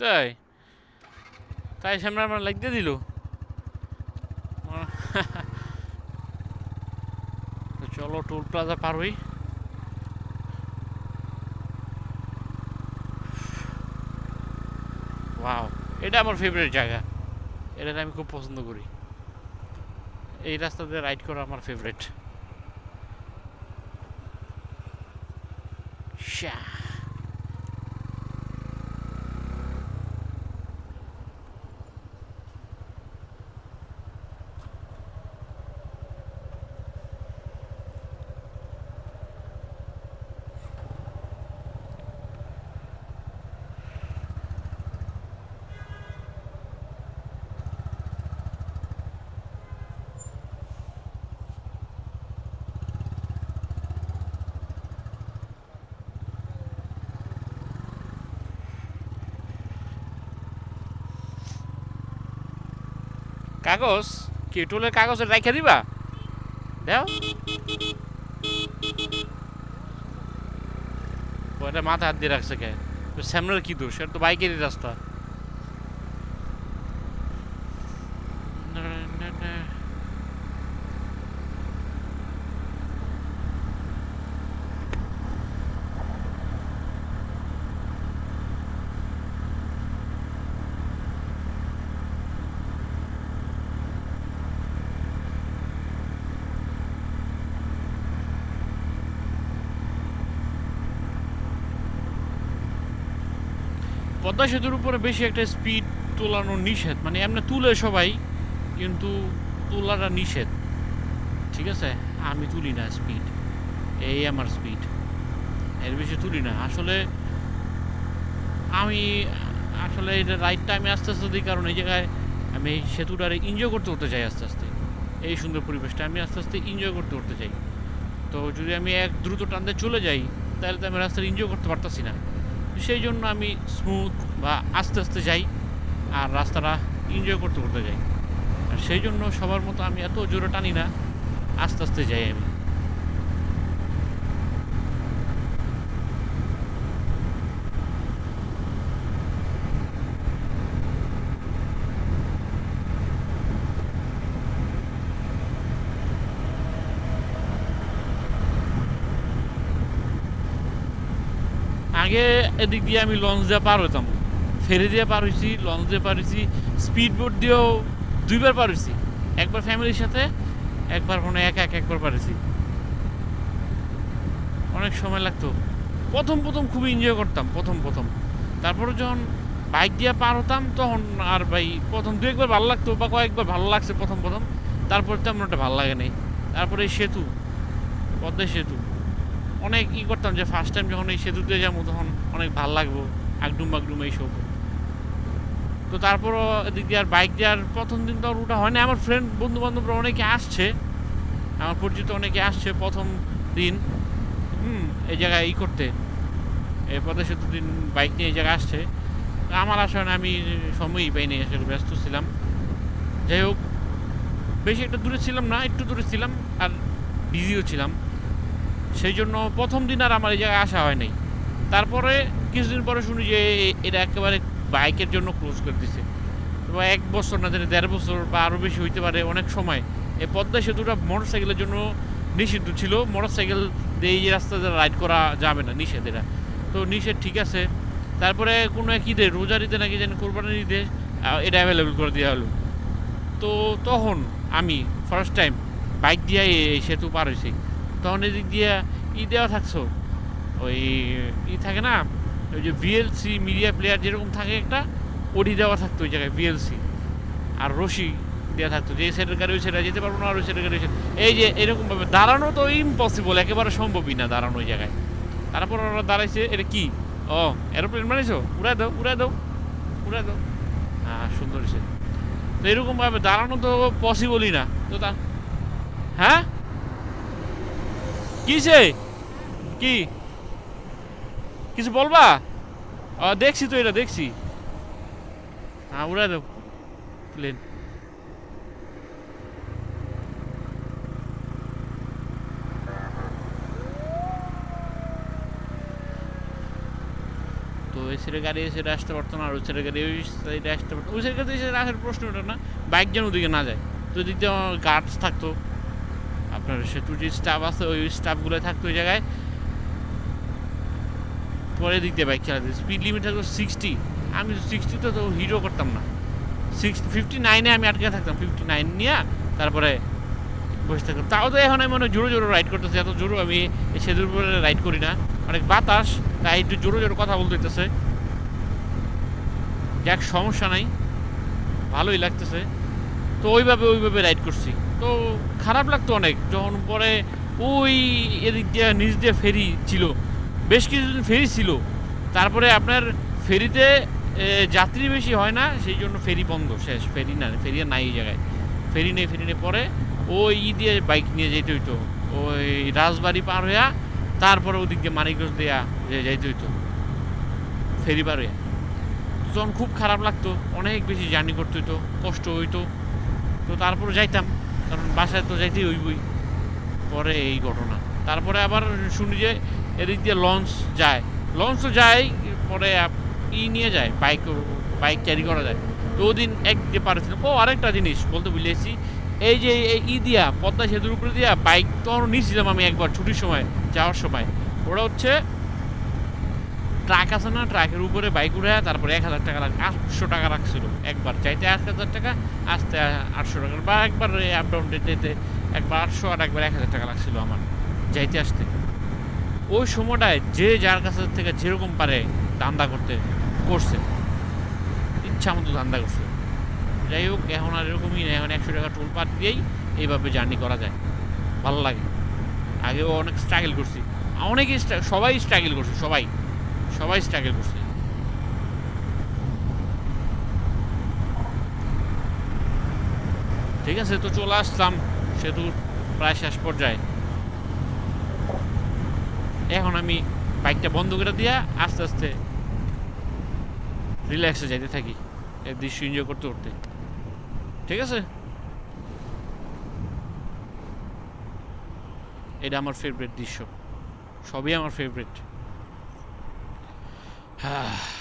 তাই? তাই সামনে আমার লাগতে দিল। চলো টোল প্লাজা পার হই। ওয়াও এটা আমার ফেভারিট জায়গা। এটা আমি খুব পছন্দ করি। এই রাস্তা দিয়ে রাইড করা আমার ফেভারিট শ্যা কাগজ? কি টুলের কাগজ রেখে দিবা? দেও। ওটা মাথা হাত দিয়ে রাখছে কে? স্যামনের কি দোষ? এটা তো বাইকেরই রাস্তা। পদ্মা সেতুর উপরে বেশি একটা স্পিড তোলানো নিষেধ। মানে এমনি তুলে সবাই, কিন্তু তোলাটা নিষেধ। ঠিক আছে? আমি তুলি না স্পিড এই আমার স্পিড এর বেশি তুলি না। আসলে আমি, আসলে এটা রাইট টাইমে আস্তে আস্তে দিই, কারণ এই জায়গায় আমি এই সেতুটারে এনজয় করতে করতে চাই আস্তে আস্তে। এই সুন্দর পরিবেশটা আমি আস্তে আস্তে এনজয় করতে করতে চাই। তো যদি আমি এক দ্রুত টানতে চলে যাই, তাহলে তো আমি রাস্তাটা এনজয় করতে পারতাছি না। সেই জন্য আমি স্মুথ বা আস্তে আস্তে যাই আর রাস্তাটা এনজয় করতে করতে যাই। আর সেই জন্য সবার মতো আমি এত জোরে টানি না, আস্তে আস্তে যাই আমি। আগে এদিক দিয়ে আমি লঞ্চ দিয়ে পার হতাম ফেরি দিয়ে পার হয়েছি লঞ্চ দিয়ে পার হয়েছি স্পিড বোট দিয়েও দুইবার পার হয়েছি একবার ফ্যামিলির সাথে, একবার মনে একা এক একবার পার হয়েছি অনেক সময় লাগতো। প্রথম প্রথম খুব এনজয় করতাম, প্রথম প্রথম। তারপরে যখন বাইক দিয়ে পার হতাম, তখন আর ভাই প্রথম দু একবার ভালো লাগতো বা কয়েকবার ভালো লাগছে প্রথম প্রথম। তারপর তেমন একটা ভালো লাগে নাই। তারপরে সেতু, পদ্মা সেতু। অনেক ই করতাম যে ফার্স্ট টাইম যখন এই সেতুতে যাব তখন অনেক ভালো লাগবো, আগডুম বাগডুম এইসব তো তারপরও এদিক দিয়ে আর বাইক দেওয়ার প্রথম দিন তো ওটা হয় না আমার ফ্রেন্ড বন্ধু বান্ধবরা অনেকে আসছে, আমার পরিচিত অনেকে আসছে প্রথম দিন, হুম, এই জায়গায় ই করতে। এই পদে সেতু দিন বাইক নিয়ে এই জায়গায় আসছে। আমার আসলে আমি সময়ই পাইনি, আসলে ব্যস্ত ছিলাম। যাই হোক, বেশি একটা দূরে ছিলাম না, একটু দূরে ছিলাম, আর বিজিও ছিলাম। সেই জন্য প্রথম দিন আর আমার এই জায়গায় আসা হয় নাই তারপরে কিছুদিন পরে শুনি যে এটা একেবারে বাইকের জন্য ক্লোজ করে দিছে। তো এক বছর না জানি দেড় বছর বা আরও বেশি হইতে পারে অনেক সময়। এই পদ্মা সেতুটা মোটর সাইকেলের জন্য নিষিদ্ধ ছিল। মোটর সাইকেল দিয়ে এই রাস্তাতে রাইড করা যাবে না, নিষেধ তো নিষেধ ঠিক আছে। তারপরে কোনো এক ঈদে, রোজার ঈদে নাকি যেন কোরবানির ঈদে এটা অ্যাভেলেবেল করে দেওয়া হলো। তো তখন আমি ফার্স্ট টাইম বাইক দিয়ে এই সেতু পার হয়েছি। তখন এদিক দিয়ে ই দেওয়া থাকছো। ওই ই থাকে না, ওই যে ভিএলসি মিডিয়া প্লেয়ার যেরকম থাকে একটা, ওডি দেওয়া থাকতো ওই জায়গায় ভিএলসি আর রশি দেওয়া থাকতো, যে সেটের গাড়ি ওই সেটা যেতে পারব না, আর ওই সেটের গাড়ি এই যে এরকমভাবে দাঁড়ানো তো ইম্পসিবল একেবারে সম্ভবই না দাঁড়ানো ওই জায়গায়। তারপর ওরা দাঁড়াইছে, এটা কি? ও এরোপ্লেন বানিয়েছো উড়াই দাও উড়াই দাও উড়াই দাও। হ্যাঁ সুন্দর হয়েছে। তো এরকমভাবে দাঁড়ানো তো পসিবলই না। তো তা হ্যাঁ? কিসে কি? কিছু বলবা? দেখছি তো এটা, দেখছি। হ্যাঁ উড়াই দাও প্লেন তো সাইডে সাইডে গাড়ি এসে আসতে পারতো না, আর ওই সাইডে গাড়ি ওই সাইডে আসতে পারতো ওই সাইডে এসে আসার প্রশ্ন ওঠে না, বাইক যেন ওদিকে না যায়। তো ওদিক দিয়ে গার্ডস থাকতো আপনার যে স্টাফ আছে, ওই স্টাফগুলো থাকতো ওই জায়গায়। পরে দিক দিয়ে বাইক চালাতে স্পিড লিমিট থাকতো সিক্সটি আমি সিক্সটিতে তো হিরো করতাম না। সিক্স ফিফটি নাইনে আমি আটকে থাকতাম ফিফটি নাইন নিয়ে তারপরে বসে থাকতাম। তাও তো এখন আমি মনে জোরে জোরে রাইড করতেছি, এত জোরে আমি সেতুর উপরে রাইড করি না। অনেক বাতাস, তাই একটু জোরে জোরে কথা বলতে হইতেছে। যাক, সমস্যা নাই। ভালোই লাগতেছে। তো ওইভাবে ওইভাবে রাইড করছি। তো খারাপ লাগতো অনেক। যখন পরে ওই এদিক দিয়ে, নিচ দিয়ে ফেরি ছিল। বেশ কিছুদিন ফেরি ছিল। তারপরে আপনার ফেরিতে যাত্রী বেশি হয় না, সেই জন্য ফেরি বন্ধ, শেষ। ফেরি না, ফেরি নাই এই জায়গায়। ফেরি নেই ফেরি নেই। পরে ওই ই দিয়ে বাইক নিয়ে যেতে হইতো। ওই রাজবাড়ি পার হইয়া, তারপরে ওদিক দিয়ে মানিকগঞ্জ দেয়া যাইতে হইতো। ফেরি পার হইয়া। তখন খুব খারাপ লাগতো। অনেক বেশি জার্নি করতে হইতো, কষ্ট হইতো। তো তারপরে যাইতাম। কারণ বাসায় তো যাইতেই হইবই পরে এই ঘটনা। তারপরে আবার শুনি যে এদিক দিয়ে লঞ্চ যায়। লঞ্চ তো যায়, পরে ই নিয়ে যায় বাইক বাইক ক্যারি করা যায়। তো ওদিন এক দিয়ে পারেছিলাম ও আরেকটা জিনিস বলতে ভুলেছি এই যে ই দিয়া, পদ্মা সেতুর উপরে দিয়া বাইক তখন নিয়েছিলাম আমি একবার ছুটির সময়, যাওয়ার সময়। ওরা হচ্ছে ট্রাক আছে না, ট্রাকের উপরে বাইক উঠে তারপরে এক হাজার টাকা লাগ, আটশো টাকা রাখছিল একবার যাইতে এক হাজার টাকা, আসতে আটশো টাকা, বা একবার আপ ডাউন যেতে একবার আটশো আর একবার এক হাজার টাকা লাগছিল আমার যাইতে আসতে। ওই সময়টায় যে যার কাছে থেকে যেরকম পারে ধান্দা করতে, করছে। ইচ্ছা মতো ধান্দা করছে। যাই হোক, এখন আর এরকমই নেই, এখন একশো টাকা টোল পার দিয়েই এইভাবে জার্নি করা যায়। ভালো লাগে। আগেও অনেক স্ট্রাগল করছি। অনেকেই সবাই স্ট্রাগল করছে, সবাই। সবাই স্ট্রাগল করছে। ঠিক আছে, তো চলে আসলাম। সেতুর প্রায় শেষ পর্যায়ে। এখন আমি বাইকটা বন্ধ করে দিয়া আস্তে আস্তে রিল্যাক্সে যাইতে থাকি। এই দৃশ্য এনজয় করতে করতে। ঠিক আছে? এটা আমার ফেভারিট দৃশ্য। সবই আমার ফেভারিট হ্যাঁ